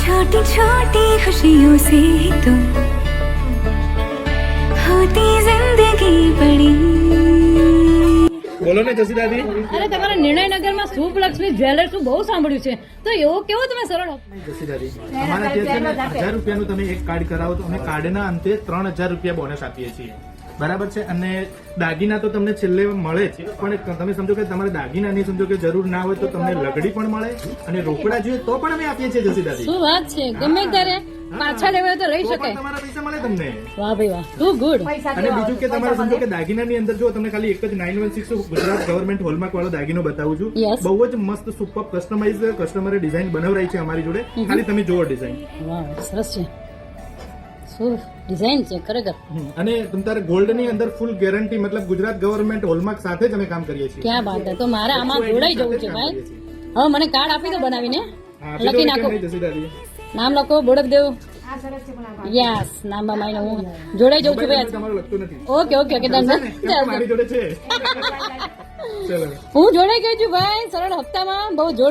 छोटी छोटी खुशियों से तो होती जिंदगी बड़ी બોલો ને જસી દાદી અરે તમારા નિર્ણયનગરમાં શુભ લક્ષ્મી જ્વેલર્સ બહુ સાંભળ્યું છે તો એવો કેવો તમે સરળ જસી દાદી અમારા ત્યાં છે ને હજાર રૂપિયાનું તમે એક કાર્ડ કરાવો તો અમે કાર્ડના અંતે ત્રણ હજાર રૂપિયા બોનસ આપીએ છીએ બરાબર છે? અને દાગીના તો તમને છેલ્લે મળે જ. પણ તમે સમજો કે તમારે દાગીનાની સમજો કે જરૂર ના હોય તો તમને લગડી પણ મળે અને રોકડા જોઈએ તો પણ અમે આપીએ છીએ જસી દાદી. શું વાત છે? ગમે ત્યારે. પાછા લેવા તો રહી શકે તમારા પૈસા મળે તમને. વાહ ભાઈ વાહ. ટુ ગુડ અને બીજું કે તમારે સમજો કે દાગીનાની અંદર જો તમને ખાલી એક જ nine one six Gujarat government hallmark વાળો દાગીનો બતાવું છું. બહુ જ મસ્ત સુપર કસ્ટમાઇઝ કસ્ટમરે ડિઝાઇન બનાવરાઈ છે અમારી જોડે. ખાલી તમે જોવો ડિઝાઇન વાહ સરસ છે. ડિઝાઇન છે ખરેખર. અને તમ તારે ગોલ્ડની અંદર ફૂલ ગેરંટી મતલબ ગુજરાત ગવર્મેન્ટ હોલમાર્ક સાથે જ અમે કામ કરીએ છીએ. ક્યાં વાત છે? તો મારે આમાં જોડાઈ જવું છે ભાઈ. હવે મને કાર્ડ આપી દો બનાવીને. લખી નાખો? નામ લખો બોડકદેવ યસ નામ માઈને હું જોડાઈ જઉં છું ભાઈ. ઓકે ઓકે ઓકે મારી જોડે છે. હું જોડાઈ ગઈ છું ભાઈ. સરળ હપ્તામાં બહુ જોડ